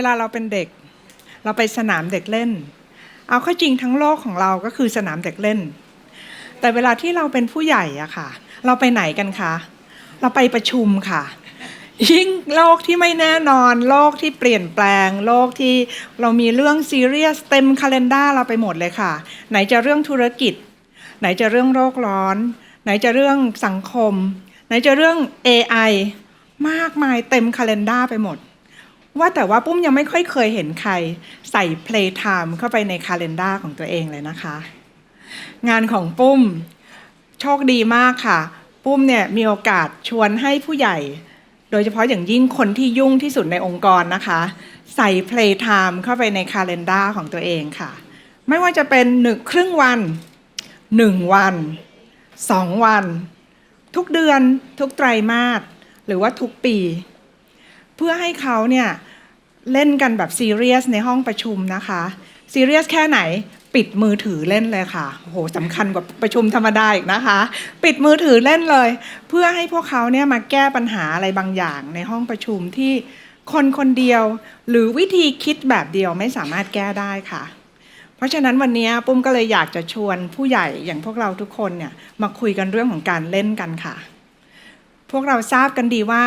วลาเราเป็นเด็ก เราไปสนามเด็กเล่น เอาข้าจริงทั้งโลกของเราก็คือสนามเด็กเล่น แต่เวลาที่เราเป็นผู้ใหญ่อะค่ะ เราไปไหนกันคะเราไปประชุมค่ะ ยิ่งโลกที่ไม่แน่นอน โลกที่เปลี่ยนแปลง โลกที่เรามีเรื่องซีเรียสเต็มคาล endar เราไปหมดเลยค่ะ ไหนจะเรื่องธุรกิจ ไหนจะเรื่องโรคร้อน ไหนจะเรื่องสังคม ไหนจะเรื่อง AI มากมายเต็มคาล endar ไปหมด ว่าแต่ว่าปุ้มยังไม่ค่อยเคยเห็นใครใส่ playtime เข้าไปในคาล endar ของตัวเองเลยนะคะ งานของปุ้มโชคดีมากค่ะ ปุ้มเนี่ยมีโอกาสชวนให้ผู้ใหญ่ โดยเฉพาะอย่างยิ่งคนที่ยุ่งที่สุดในองค์กรนะคะ ใส่ playtime เข้าไปในคาล endar ของตัวเองค่ะ ไม่ว่าจะเป็นหนึ่งครึ่งวันหนึ่งวันสองวัน ทุกเดือนทุกไตรมาสหรือว่าทุกปี เพื่อให้เขาเนี่ยเล่นกันแบบซีเรียสในห้องประชุมนะคะซีเรียสแค่ไหนปิดมือถือเล่นเลยค่ะโอ้โหสำคัญกว่าประชุมธรรมดาอีกนะคะ ปิดมือถือเล่นเลย เพื่อให้พวกเขาเนี่ยมาแก้ปัญหาอะไรบางอย่างในห้องประชุมที่คนคนเดียว หรือวิธีคิดแบบเดียวไม่สามารถแก้ได้ค่ะ เพราะฉะนั้นวันนี้ปุ้มก็เลยอยากจะชวนผู้ใหญ่อย่างพวกเราทุกคนเนี่ยมาคุยกันเรื่องของการเล่นกันค่ะ พวกเราทราบกันดีว่า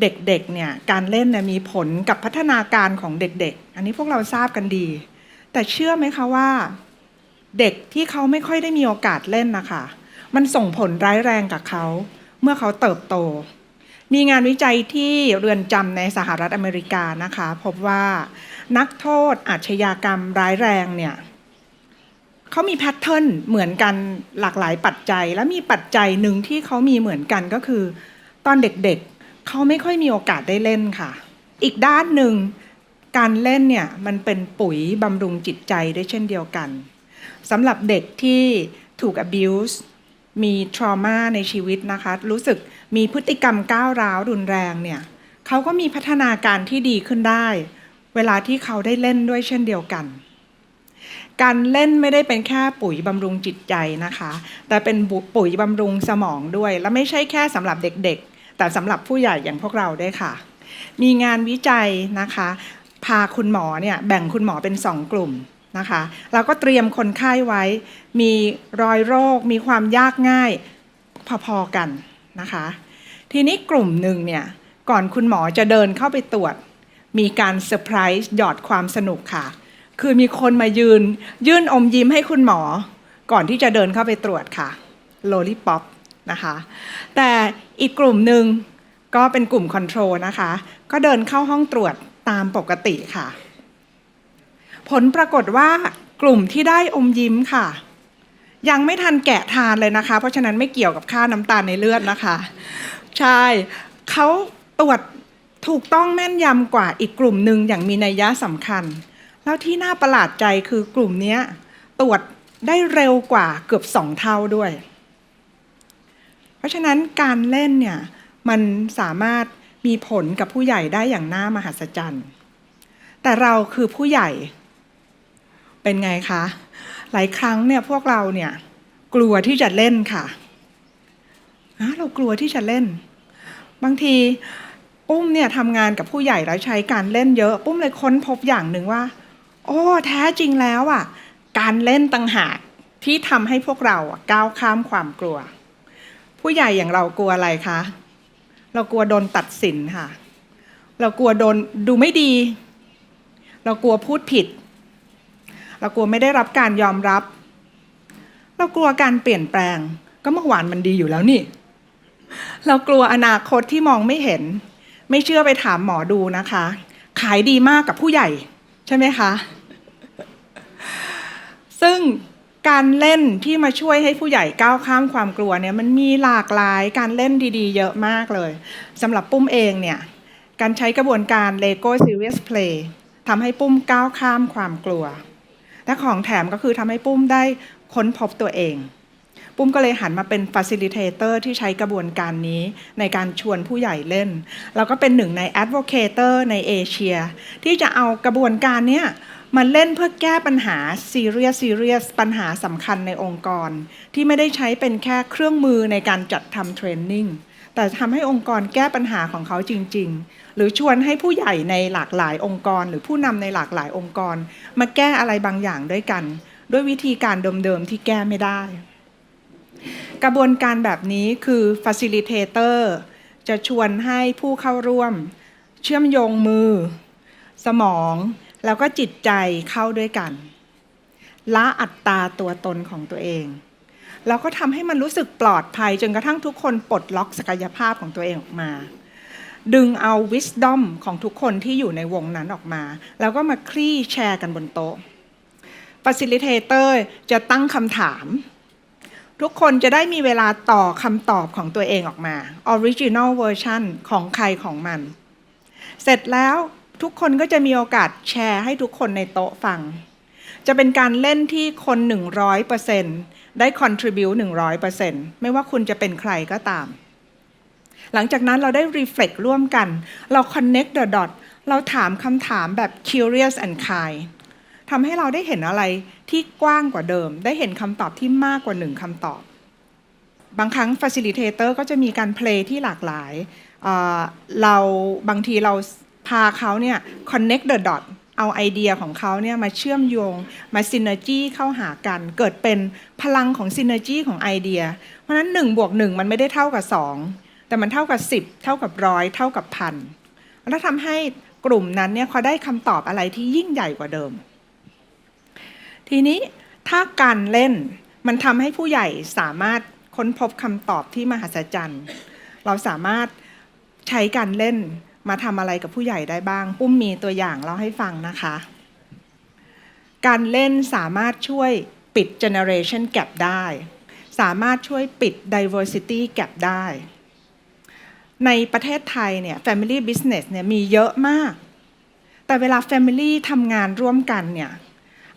เด็กๆเนี่ยการเล่นเนี่ยมีผลกับพัฒนาการของเด็กๆ อันนี้พวกเราทราบกันดี แต่เชื่อไหมคะว่า เด็กที่เขาไม่ค่อยได้มีโอกาสเล่นนะคะมันส่งผลร้ายแรงกับเขา เมื่อเขาเติบโต มีงานวิจัยที่เรือนจำในสหรัฐอเมริกานะคะ พบว่านักโทษอาชญากรรมร้ายแรงเนี่ยเขามีแพทเทิร์นเหมือนกันหลากหลายปัจจัย และมีปัจจัยหนึ่งที่เขามีเหมือนกันก็คือ ตอนเด็กๆ เขาไม่ค่อยมีโอกาสได้เล่นค่ะ อีกด้านหนึ่งการเล่นเนี่ยมันเป็นปุ๋ยบำรุงจิตใจด้วยเช่นเดียวกันสำหรับเด็กที่ถูก abuse มี trauma ในชีวิตนะคะ รู้สึกมีพฤติกรรมก้าวร้าวรุนแรงเนี่ยเขาก็มีพัฒนาการที่ดีขึ้นได้ เวลาที่เขาได้เล่นด้วยเช่นเดียวกัน การเล่นไม่ได้เป็นแค่ปุ๋ยบำรุงจิตใจนะคะ แต่เป็นปุ๋ยบำรุงสมองด้วย และไม่ใช่แค่สำหรับเด็กๆ แต่สำหรับผู้ใหญ่อย่างพวกเราได้ค่ะ มีงานวิจัยนะคะ พาคุณหมอเนี่ยแบ่งคุณหมอเป็นสองกลุ่มนะคะเราก็เตรียมคนไข้ไว้ มีรอยโรค มีความยากง่ายพอๆกันนะคะ ทีนี้กลุ่มหนึ่งเนี่ยก่อนคุณหมอจะเดินเข้าไปตรวจ มีการเซอร์ไพรส์หยอดความสนุกค่ะ คือมีคนมายืน ยื่นอมยิ้มให้คุณหมอ ก่อนที่จะเดินเข้าไปตรวจค่ะโลลิปอป นะคะ แต่อีกกลุ่มหนึ่งก็เป็นกลุ่มคอนโทรลนะคะ ก็เดินเข้าห้องตรวจตามปกติค่ะ ผลปรากฏว่ากลุ่มที่ได้อมยิ้มค่ะ ยังไม่ทันแกะทานเลยนะคะ เพราะฉะนั้นไม่เกี่ยวกับค่าน้ำตาลในเลือดนะคะ ใช่เขาตรวจถูกต้องแม่นยำกว่าอีกกลุ่มหนึ่งอย่างมีนัยยะสำคัญ แล้วที่น่าประหลาดใจคือกลุ่มนี้ตรวจได้เร็วกว่าเกือบสองเท่าด้วย ราะฉะนั้นการเล่นเนี่ยมันสามารถมีผลกับผู้ใหญ่ได้อย่างน่ามหัศจรรย์ แต่เราคือผู้ใหญ่เป็นไงคะ หลายครั้งเนี่ยพวกเราเนี่ยกลัวที่จะเล่นค่ะเรากลัวที่จะเล่น บางทีปุ้มเนี่ยทำงานกับผู้ใหญ่แล้วใช้การเล่นเยอะปุ้มเลยค้นพบอย่างหนึ่งว่า โอ้แท้จริงแล้วอะการเล่นต่างหากที่ทำให้พวกเราก้าวข้ามความกลัว ผู้ใหญ่อย่างเรากลัวอะไรคะ เรากลัวโดนตัดสินค่ะ เรากลัวโดนดูไม่ดี เรากลัวพูดผิด เรากลัวไม่ได้รับการยอมรับ เรากลัวการเปลี่ยนแปลง ก็เมื่อวานมันดีอยู่แล้วนี่ เรากลัวอนาคตที่มองไม่เห็น ไม่เชื่อไปถามหมอดูนะคะ ขายดีมากกับผู้ใหญ่ ใช่ไหมคะ ซึ่ง การเล่นที่มาช่วยให้ผู้ใหญ่ก้าวข้ามความกลัวเนี่ยมันมีหลากหลายการเล่นดีๆ เยอะมากเลยสำหรับปุ้มเองเนี่ยการใช้กระบวนการ Lego Serious Play ทำให้ปุ้มก้าวข้ามความกลัว และของแถมก็คือทำให้ปุ้มได้ค้นพบตัวเอง ปุ้มก็เลยหันมาเป็น Facilitator ที่ใช้กระบวนการนี้ในการชวนผู้ใหญ่เล่น แล้วก็เป็นหนึ่งใน Advocator ในเอเชีย ที่จะเอากระบวนการเนี้ย มาเล่นเพื่อแก้ปัญหา Serious Serious ปัญหาสำคัญในองค์กร ที่ไม่ได้ใช้เป็นแค่เครื่องมือในการจัดทำเทรนนิ่งแต่ทำให้องค์กรแก้ปัญหาของเขาจริง ๆ หรือชวนให้ผู้ใหญ่ในหลากหลายองค์กร หรือผู้นำในหลากหลายองค์กร มาแก้อะไรบางอย่างด้วยกัน ด้วยวิธีการเดิมๆที่แก้ไม่ได้ กระบวนการแบบนี้คือ facilitator จะชวนให้ผู้เข้าร่วม เชื่อมโยงมือ สมอง แล้วก็จิตใจเข้าด้วยกัน ละอัตราตัวตนของตัวเองแล้วก็ทำให้มันรู้สึกปลอดภัย จนกระทั่งทุกคนปลดล็อกศักยภาพของตัวเองออกมา ดึงเอา wisdom ของทุกคนที่อยู่ในวงนั้นออกมา แล้วก็มาคลี่แชร์กันบนโต๊ะ facilitator จะตั้งคำถาม ทุกคนจะได้มีเวลาต่อคำตอบของตัวเองออกมา original version ของใครของมัน เสร็จแล้ว ทุกคนก็จะมีโอกาสแชร์ให้ทุกคนในโต๊ะฟัง จะเป็นการเล่นที่คน 100%ได้ contribute 100%ไม่ว่าคุณจะเป็นใครก็ตาม หลังจากนั้นเราได้ reflect ร่วมกัน เรา connect the dot เราถามคำถามแบบ curious and kind ทำให้เราได้เห็นอะไรที่กว้างกว่าเดิม ได้เห็นคำตอบที่มากกว่าหนึ่งคำตอบ บางครั้ง facilitator ก็จะมีการ play ที่หลากหลายเอ่อเราบางทีเรา พาเขาเนี่ย connect the dot เอาไอเดียของเขาเนี่ยมาเชื่อมโยงมา synergy เข้าหากัน เกิดเป็นพลังของ synergy ของไอเดีย เพราะฉะนั้น1บวก1มันไม่ได้เท่ากับ 2 แต่มันเท่ากับ 10 เท่ากับร้อยเท่ากับพันแล้วทำให้กลุ่มนั้นเนี่ยเขาได้คำตอบอะไรที่ยิ่งใหญ่กว่าเดิม ทีนี้ถ้าการเล่นมันทำให้ผู้ใหญ่สามารถค้นพบคำตอบที่มหัศจรรย์ เราสามารถใช้การเล่น มาทำอะไรกับผู้ใหญ่ได้บ้าง ปุ้มมีตัวอย่างเล่าให้ฟังนะคะ การเล่นสามารถช่วยปิด generation gap ได้ สามารถช่วยปิด diversity gap ได้ ในประเทศไทยเนี่ย family business เนี่ยมีเยอะมาก แต่เวลา family ทำงานร่วมกันเนี่ย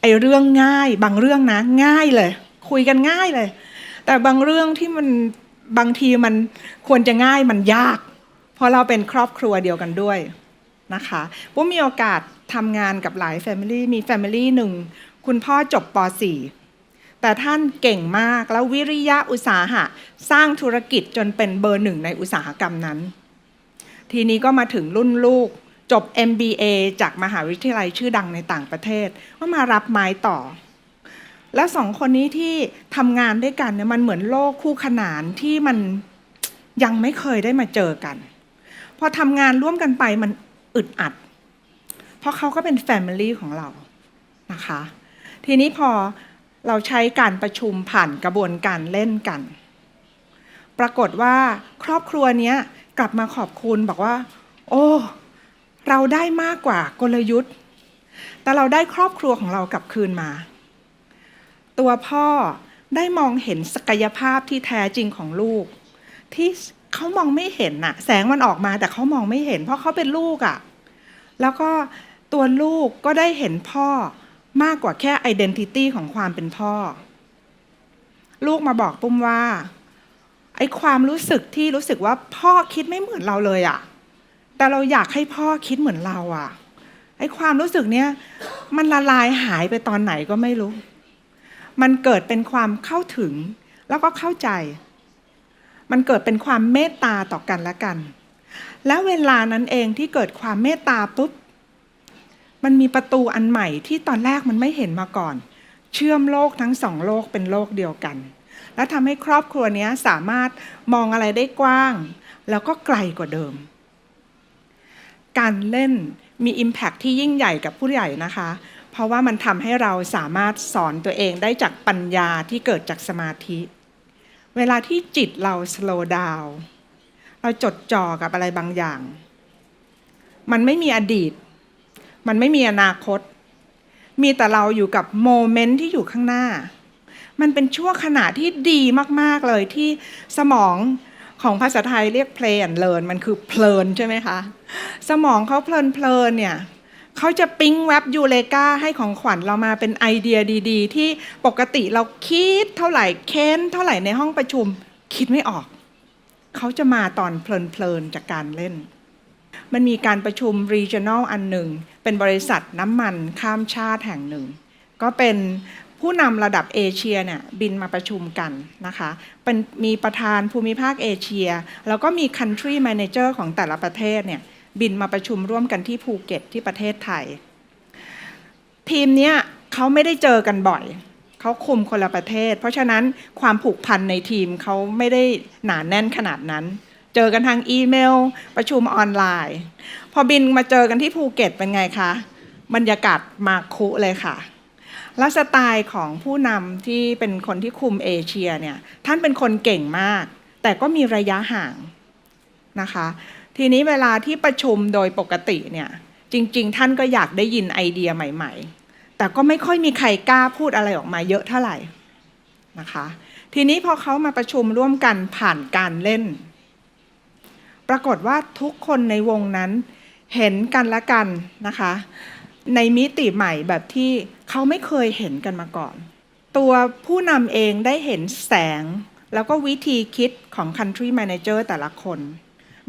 ไอเรื่องง่ายบางเรื่องนะง่ายเลย คุยกันง่ายเลย แต่บางเรื่องที่มันบางทีมันควรจะง่ายมันยาก พราะเราเป็นครอบครัวเดียวกันด้วยนะคะปุ้มมีโอกาสทำงานกับหลาย Family มี Family หนึ่งคุณพ่อจบป .4 แต่ท่านเก่งมากแล้ววิริยะอุตสาหะ สร้างธุรกิจจนเป็นเบอร์หนึ่งในอุตสาหกรรมนั้น ทีนี้ก็มาถึงรุ่นลูกจบ MBA จากมหาวิทยาลัยชื่อดังในต่างประเทศ ก็มารับไม้ต่อ แล้วสองคนนี้ที่ทำงานด้วยกันเนี่ยมันเหมือนโลกคู่ขนานที่มันยังไม่เคยได้มาเจอกัน พอทำงานร่วมกันไปมันอึดอัด เพราะเขาก็เป็นแฟมิลี่ของเรานะคะ ทีนี้พอเราใช้การประชุมผ่านกระบวนการเล่นกัน ปรากฏว่าครอบครัวนี้กลับมาขอบคุณบอกว่า โอ้เราได้มากกว่ากลยุทธ์ แต่เราได้ครอบครัวของเรากลับคืนมา ตัวพ่อได้มองเห็นศักยภาพที่แท้จริงของลูก ที่ เขามองไม่เห็นน่ะ แสงมันออกมาแต่เขามองไม่เห็น เพราะเขาเป็นลูกอะ่ะ แล้วก็ตัวลูกก็ได้เห็นพ่อมากกว่าแค่ไอดีนิตี้ของความเป็นพ่อ ลูกมาบอกปุ้มว่า ไอความรู้สึกที่รู้สึกว่าพ่อคิดไม่เหมือนเราเลยอะ่ะ แต่เราอยากให้พ่อคิดเหมือนเราอะ่ะ ไอความรู้สึกเนี้ยมันละลายหายไปตอนไหนก็ไม่รู้ มันเกิดเป็นความเข้าถึงแล้วก็เข้าใจ มันเกิดเป็นความเมตตาต่อกันและกัน แล้วเวลานั้นเองที่เกิดความเมตตาปุ๊บ มันมีประตูอันใหม่ที่ตอนแรกมันไม่เห็นมาก่อน เชื่อมโลกทั้งสองโลกเป็นโลกเดียวกัน และทำให้ครอบครัวนี้สามารถมองอะไรได้กว้าง แล้วก็ไกลกว่าเดิม การเล่นมี Impact ที่ยิ่งใหญ่กับผู้ใหญ่นะคะ เพราะว่ามันทำให้เราสามารถสอนตัวเองได้จากปัญญาที่เกิดจากสมาธิ เวลาที่จิตเรา slow down เราจดจ่อกับอะไรบางอย่าง มันไม่มีอดีต มันไม่มีอนาคต มีแต่เราอยู่กับโมเมนต์ที่อยู่ข้างหน้า มันเป็นช่วงขณะที่ดีมากๆเลยที่สมองของภาษาไทยเรียก play and learn มันคือเพลินใช่ไหมคะ สมองเขาเพลินเพลินเนี่ย เขาจะปิ๊งแว็บยูเลกาให้ของขวัญเรามาเป็นไอเดียดี ๆ ที่ปกติเราคิดเท่าไหร่เค้นเท่าไหร่ในห้องประชุม คิดไม่ออก เขาจะมาตอนเพลินๆจากการเล่น มันมีการประชุม regional อันหนึ่ง เป็นบริษัทน้ำมันข้ามชาติแห่งหนึ่ง ก็เป็นผู้นำระดับเอเชียเนี่ยบินมาประชุมกันนะคะ เป็นมีประธานภูมิภาคเอเชีย แล้วก็มี country manager ของแต่ละประเทศเนี่ย บินมาประชุมร่วมกันที่ภูเก็ตที่ประเทศไทย ทีมเนี้ยเขาไม่ได้เจอกันบ่อยเขาคุมคนละประเทศ เพราะฉะนั้นความผูกพันในทีมเขาไม่ได้หนาแน่นขนาดนั้น เจอกันทางอีเมล ประชุมออนไลน์ พอบินมาเจอกันที่ภูเก็ตเป็นไงคะบรรยากาศมาคุเลยค่ะและสไตล์ของผู้นำที่เป็นคนที่คุมเอเชียเนี่ยท่านเป็นคนเก่งมาก แต่ก็มีระยะห่างนะคะ ทีนี้เวลาที่ประชุมโดยปกติเนี่ยจริง ๆ ท่านก็อยากได้ยินไอเดียใหม่ ๆ แต่ก็ไม่ค่อยมีใครกล้าพูดอะไรออกมาเยอะเท่าไหร่นะคะทีนี้พอเขามาประชุมร่วมกันผ่านการเล่น ปรากฏว่าทุกคนในวงนั้นเห็นกันละกันนะคะ ในมิติใหม่แบบที่เขาไม่เคยเห็นกันมาก่อน ตัวผู้นำเองได้เห็นแสง แล้วก็วิธีคิดของ Country Manager แต่ละคน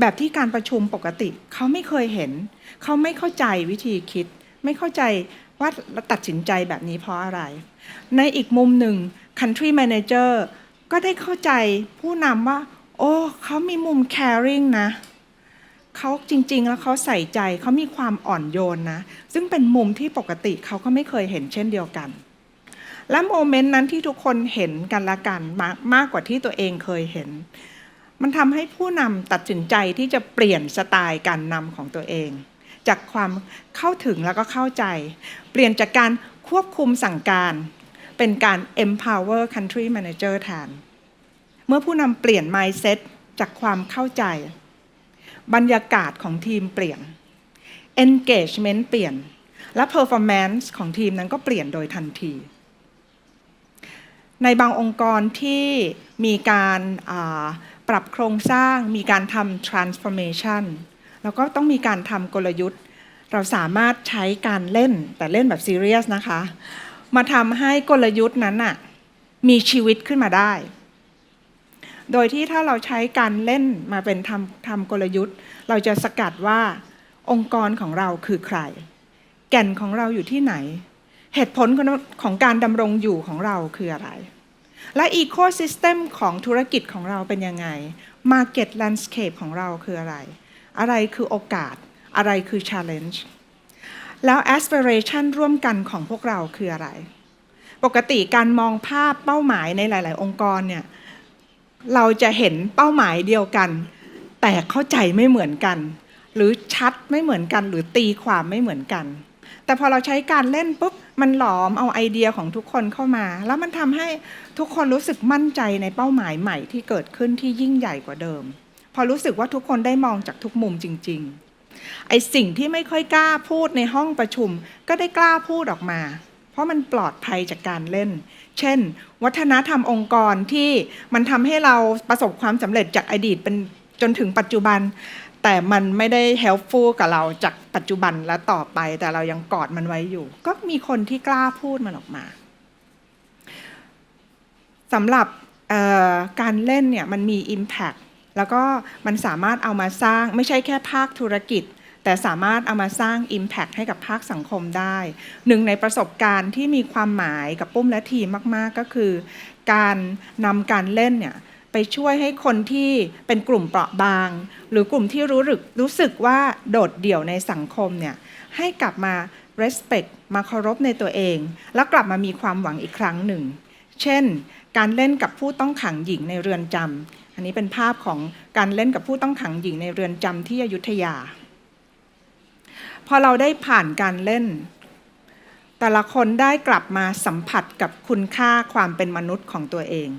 แบบที่การประชุมปกติ เขาไม่เคยเห็น เขาไม่เข้าใจวิธีคิด ไม่เข้าใจว่าตัดสินใจแบบนี้เพราะอะไร ในอีกมุมหนึ่ง Country Manager ก็ได้เข้าใจผู้นำว่า โอ้เขามีมุม caring นะเขาจริง ๆ แล้วเขาใส่ใจเขามีความอ่อนโยนนะ ซึ่งเป็นมุมที่ปกติเขาก็ไม่เคยเห็นเช่นเดียวกัน และโมเมนต์นั้นที่ทุกคนเห็นกันละกันมากมากกว่าที่ตัวเองเคยเห็น มันทำให้ผู้นำตัดสินใจที่จะเปลี่ยนสไตล์การนำของตัวเอง จากความเข้าถึงแล้วก็เข้าใจ เปลี่ยนจากการควบคุมสั่งการ เป็นการ empower country manager แทน เมื่อผู้นำเปลี่ยน mindset จากความเข้าใจ บรรยากาศของทีมเปลี่ยน engagement เปลี่ยน และ performance ของทีมนั้นก็เปลี่ยนโดยทันที ในบางองค์กรที่มีการ ปรับโครงสร้างมีการทำ transformation แล้วก็ต้องมีการทำกลยุทธ์ เราสามารถใช้การเล่นแต่เล่นแบบ serious นะคะ มาทำให้กลยุทธ์นั้นน่ะมีชีวิตขึ้นมาได้ โดยที่ถ้าเราใช้การเล่นมาเป็นทำทำกลยุทธ์ เราจะสกัดว่าองค์กรของเราคือใคร แก่นของเราอยู่ที่ไหน เหตุผลของการดำรงอยู่ของเราคืออะไร และอีโค y ิสเต็มของธุรกิจของเราเป็นยังไง Market Landscape ของเราคืออะไร อะไรคือโอกาส อะไรคือ Challenge แล้ว Aspiration ร่วมกันของพวกเราคืออะไร ปกติการมองภาพเป้าหมายในหลาย ๆ องค์กรเนี่ยเราจะเห็นเป้าหมายเดียวกัน แต่เข้าใจไม่เหมือนกัน หรือชัดไม่เหมือนกัน หรือตีความไม่เหมือนกัน แต่พอเราใช้การเล่นปุ๊บมันหลอมเอาไอเดียของทุกคนเข้ามา แล้วมันทำให้ทุกคนรู้สึกมั่นใจในเป้าหมายใหม่ที่เกิดขึ้นที่ยิ่งใหญ่กว่าเดิม พอรู้สึกว่าทุกคนได้มองจากทุกมุมจริง ๆ ไอสิ่งที่ไม่ค่อยกล้าพูดในห้องประชุม ก็ได้กล้าพูดออกมา เพราะมันปลอดภัยจากการเล่น เช่น วัฒนธรรมองค์กรที่มันทำให้เราประสบความสำเร็จจากอดีตเป็นจนถึงปัจจุบัน แต่มันไม่ได้ helpful กับเราจากปัจจุบันและต่อไป แต่เรายังกอดมันไว้อยู่ ก็มีคนที่กล้าพูดมันออกมาสำหรับการเล่นเนี่ยมันมี Impact แล้วก็มันสามารถเอามาสร้างไม่ใช่แค่ภาคธุรกิจ แต่สามารถเอามาสร้าง Impact ให้กับภาคสังคมได้ หนึ่งในประสบการณ์ที่มีความหมายกับปุ้มและทีมมาก ๆ ก็คือ การนำการเล่นเนี่ย ไปช่วยให้คนที่เป็นกลุ่มเปราะบาง หรือกลุ่มที่รู้สึกรู้สึกว่าโดดเดี่ยวในสังคมเนี่ยให้กลับมา respect มาเคารพในตัวเอง แล้วกลับมามีความหวังอีกครั้งหนึ่ง เช่น การเล่นกับผู้ต้องขังหญิงในเรือนจำอันนี้เป็นภาพของการเล่นกับผู้ต้องขังหญิงในเรือนจำที่อยุธยา พอเราได้ผ่านการเล่น แต่ละคนได้กลับมาสัมผัสกับคุณค่าความเป็นมนุษย์ของตัวเอง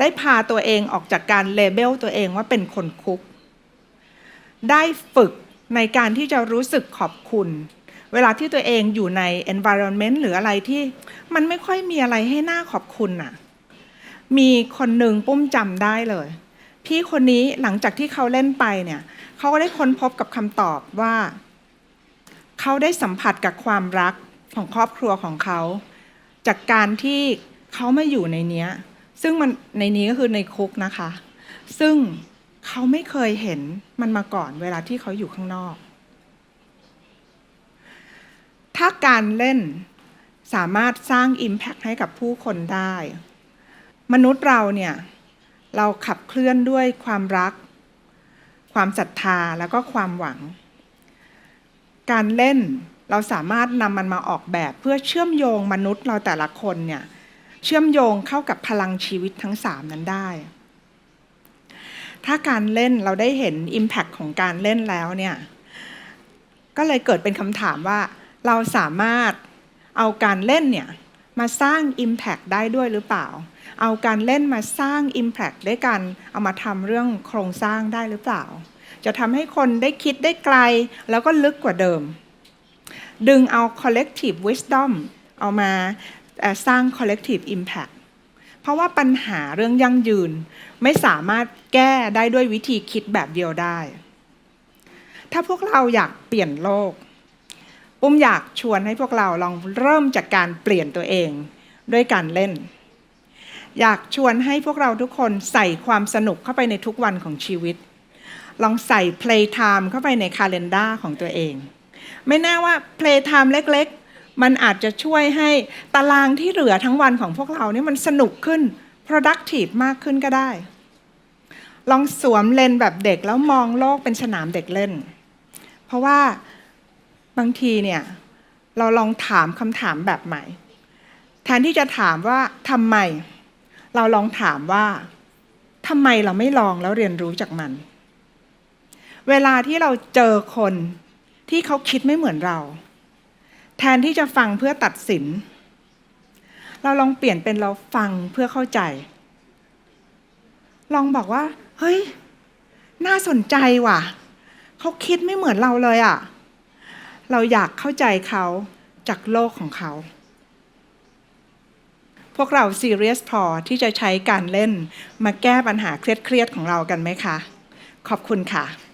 ได้พาตัวเองออกจากการเลเบลตัวเองว่าเป็นคนคุก ได้ฝึกในการที่จะรู้สึกขอบคุณ เวลาที่ตัวเองอยู่ใน environment หรืออะไรที่มันไม่ค่อยมีอะไรให้หน่าขอบคุณน่ะ มีคนหนึ่งปุ้มจำได้เลย พี่คนนี้หลังจากที่เขาเล่นไปเนี่ยเขาก็ได้ค้นพบกับคำตอบว่า เขาได้สัมผัสกับความรักของครอบครัวของเขา จากการที่เขาไม่อยู่ในเนี้ย ซึ่งมันในนี้ก็คือในคุกนะคะ ซึ่งเขาไม่เคยเห็นมันมาก่อนเวลาที่เขาอยู่ข้างนอก ถ้าการเล่นสามารถสร้าง Impact ให้กับผู้คนได้ มนุษย์เราเนี่ย เราขับเคลื่อนด้วยความรัก ความศรัทธาแล้วก็ความหวัง การเล่นเราสามารถนำมันมาออกแบบเพื่อเชื่อมโยงมนุษย์เราแต่ละคนเนี่ย เชื่อมโยงเข้ากับพลังชีวิตทั้งสามนั้นได้ ถ้าการเล่นเราได้เห็น Impact ของการเล่นแล้วเนี่ย ก็เลยเกิดเป็นคำถามว่า เราสามารถเอาการเล่นเนี่ยมาสร้าง Impact ได้ด้วยหรือเปล่า เอาการเล่นมาสร้าง Impact ด้วยกันเอามาทำเรื่องโครงสร้างได้หรือเปล่า จะทำให้คนได้คิดได้ไกลแล้วก็ลึกกว่าเดิม ดึงเอา collective wisdom เอามา เอ่สร้าง collective impact เพราะว่าปัญหาเรื่องยั่งยืนไม่สามารถแก้ได้ด้วยวิธีคิดแบบเดียวได้ ถ้าพวกเราอยากเปลี่ยนโลกอุ้มอยากชวนให้พวกเราลองเริ่มจากการเปลี่ยนตัวเองด้วยการเล่น อยากชวนให้พวกเราทุกคนใส่ความสนุกเข้าไปในทุกวันของชีวิต ลองใส่ play time เข้าไปในคาล endar ของตัวเอง ไม่แน่ว่า play time เล็ก มันอาจจะช่วยให้ตารางที่เหลือทั้งวันของพวกเราเนี่ยมันสนุกขึ้น productive มากขึ้นก็ได้ ลองสวมเลนแบบเด็กแล้วมองโลกเป็นสนามเด็กเล่น เพราะว่าบางทีเนี่ยเราลองถามคำถามแบบใหม่ แทนที่จะถามว่าทำไม เราลองถามว่าทำไมเราไม่ลองแล้วเรียนรู้จากมัน เวลาที่เราเจอคนที่เขาคิดไม่เหมือนเรา แทนที่จะฟังเพื่อตัดสิน เราลองเปลี่ยนเป็นเราฟังเพื่อเข้าใจ ลองบอกว่า เฮ้ย น่าสนใจว่ะ เขาคิดไม่เหมือนเราเลยอะ่ะ เราอยากเข้าใจเขาจากโลกของเขา พวกเราซีเรียสพอที่จะใช้การเล่น มาแก้ปัญหาเครียดๆของเรากันไหมคะ ขอบคุณค่ะ